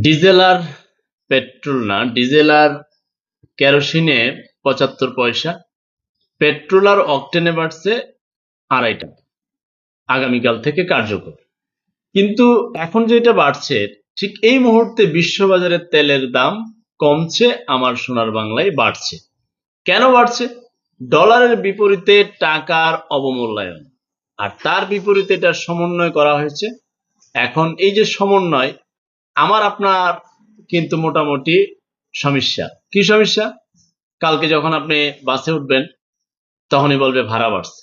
Diesel আর petrol না, diesel আর কেরোসিনে পঁচাত্তর পয়সা, পেট্রোল আর অকটেনে বাড়ছে আড়াই টাকা আগামীকাল থেকে কার্যকর। কিন্তু এখন যেটা বাড়ছে, ঠিক এই মুহূর্তে বিশ্ববাজারে তেলের দাম কমছে, আমার সোনার বাংলায় বাড়ছে। কেন বাড়ছে? ডলারের বিপরীতে টাকার অবমূল্যায়ন। আর তার বিপরীতে এটা সমন্বয় করা হয়েছে। এখন এই যে সমন্বয় আমার, আপনার কিন্তু মোটামুটি সমস্যা। কি সমস্যা? কালকে যখন আপনি বাসে উঠবেন, তখনই বলবে ভাড়া বাড়ছে।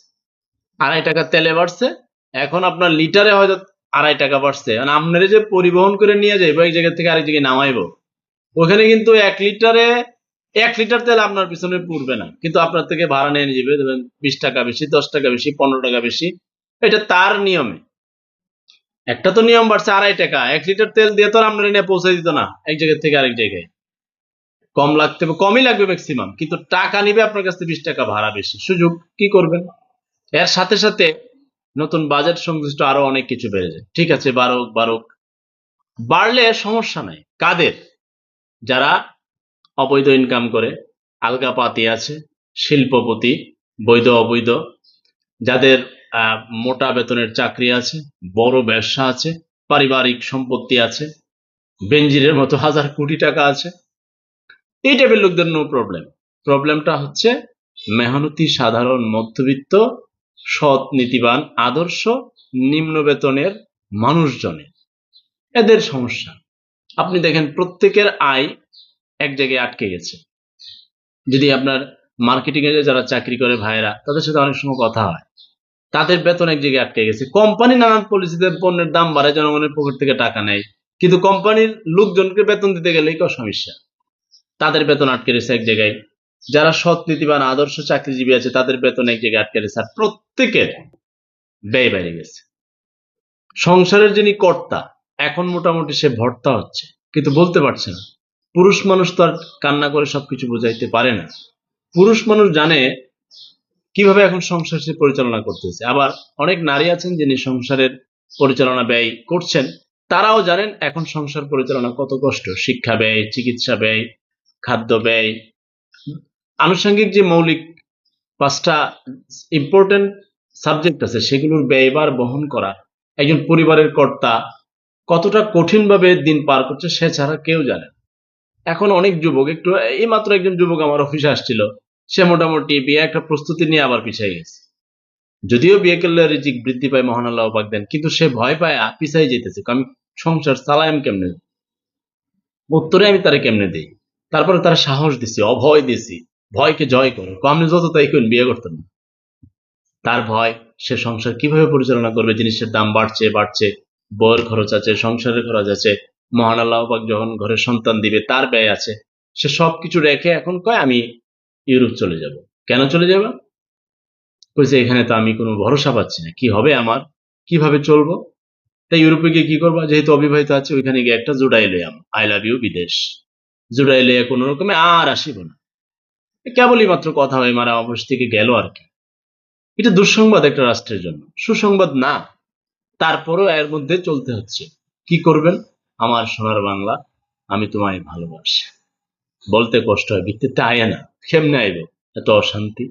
আড়াই টাকা তেলে বাড়ছে, এখন আপনার লিটারে হয়তো আড়াই টাকা বাড়ছে। মানে আপনারা যে পরিবহন করে নিয়ে যাইবো এক জায়গা থেকে আরেক জায়গায় নামাইবো, ওখানে কিন্তু এক লিটারে, এক লিটার তেল আপনার পিছনে পড়বে না। কিন্তু আপনার থেকে ভাড়া নিয়ে যাবে ধরেন বিশ টাকা বেশি, দশ টাকা বেশি, পনেরো টাকা বেশি। এটা তার নিয়মে। একটা তো নিয়ম বাড়ছে আড়াই টাকা। এক লিটার তেল দিয়ে তো এনে পৌঁছে দিত না। এক জায়গা থেকে আরেক জায়গায়। কম লাগতে কমই লাগবে ম্যাক্সিমাম কিন্তু টাকা নিবে আপনার কাছ বিশ টাকা ভাড়া বেশি। সুযোগ, কি করবেন? এর সাথে সাথে নতুন বাজেট সংশ্লিষ্ট আরও অনেক কিছু বেড়ে যায়। ঠিক আছে, বারোক বারোক। বাড়লে সমস্যা নাই। কাদের? যারা অবৈধ ইনকাম করে আলগা পাতি আছে, শিল্পপতি, বৈধ, অবৈধ, যাদের মোটা বেতনের চাকরি আছে, বড় ব্যবসা আছে, পারিবারিক সম্পত্তি আছে, বেঞ্জিরের মতো হাজার কোটি টাকা আছে। এই টাইপের লোকদের নো প্রবলেম প্রবলেমটা হচ্ছে মেহনতি, সাধারণ, মধ্যবিত্ত, সৎ, নীতিবান, আদর্শ, নিম্ন বেতনের মানুষজনের এদের সমস্যা। আপনি দেখেন প্রত্যেকের আয় এক জায়গায় আটকে গেছে। যদি আপনার মার্কেটিং এ যারা চাকরি করে ভাইরা তাদের সাথে অনেক সময় কথা হয়। তাদের বেতন এক জায়গায় আটকে গেছে। কোম্পানি নানান পলিসিতে পণ্যের দাম বাড়ায়, জনগণের পকেট থেকে টাকা নেয়। কিন্তু কোম্পানির লোকজনকে বেতন দিতে গেলেই কেউ সমস্যা। তাদের বেতন আটকে রয়েছে এক জায়গায়। যারা সৎ নীতিবান, আদর্শ চাকরিজীবী আছে, তাদের বেতন এক জায়গায় আটকে রয়েছে আর প্রত্যেকের ব্যয় বেড়ে গেছে। সংসারের যিনি কর্তা, এখন মোটামুটি সে ভর্তা হচ্ছে, কিন্তু বলতে পারছে না। পুরুষ মানুষ তো আর কান্না করে সবকিছু বোঝাইতে পারে না। পুরুষ মানুষ জানে কীভাবে এখন সংসার সে পরিচালনা করতেছে? আবার অনেক নারী আছেন যিনি সংসারের পরিচালনা ব্যয় করছেন, তারাও জানেন এখন সংসার পরিচালনা কত কষ্ট। শিক্ষা ব্যয়, চিকিৎসা ব্যয়, খাদ্য ব্যয়। আনুষঙ্গিক যে মৌলিক পাঁচটা ইম্পর্টেন্ট সাবজেক্ট আছে, সেগুলোর ব্যয়বার বহন করা, একজন পরিবারের কর্তা কতটা কঠিনভাবে দিন পার করছে, সে ছাড়া কেউ জানে এখন অনেক যুবক, একটু এই মাত্র একজন যুবক আমার অফিসে আসছিল সে মোটামুটি বিয়ে একটা প্রস্তুতি নিয়ে আবার পিছিয়ে গেছে। যদিও বিয়ে করলে রিজিক বৃদ্ধি পায়, মহান আল্লাহ পাক দেন, কিন্তু সে ভয় পায় পিছাই যেতেছে আমি সংসার চালায় আমি কেমনে উত্তরে আমি তারা কেমনে দিই? তারপরে তারা সাহস দিছি, অভয় দিছি, ভয়কে জয় করো। আপনি যত তাই করেন, বিয়ে করতেন না। তার ভয়, সে সংসার কীভাবে পরিচালনা করবে, জিনিসের দাম বাড়ছে বাড়ছে বউয়ের খরচ আছে, সংসারের খরচ আছে, মহান আল্লাহ পাক যখন ঘরে সন্তান দিবে, তার ব্যয় আছে। সে সবকিছু রেখে এখন কয়, আমি ইউরোপ চলে যাব। কেন চলে যাব? কইছে এখানে তো আমি কোনো ভরসা পাচ্ছি না। কি হবে আমার? কীভাবে চলবো? তাই ইউরোপে গিয়ে কি করব? যেহেতু অবিবাহিত আছে, ওইখানে গিয়ে একটা জুড়াই লইয়াম আই লাভ ইউ বিদেশ। জুড়াই লইয়া কোনো রকমে আর আসিব না। কেবলই মাত্র কথা হয়, মারা অবশ থেকে গেল আর কি। এটা দুঃসংবাদ একটা রাষ্ট্রের জন্য। সুসংবাদ না। তারপরও এর মধ্যে চলতে হচ্ছে। কি করবেন? আমার সোনার বাংলা, আমি তোমায় ভালোবাসি। বলতে কষ্ট হয় ভিত্তিতে আয় না কেমনে আইব এত অশান্তি।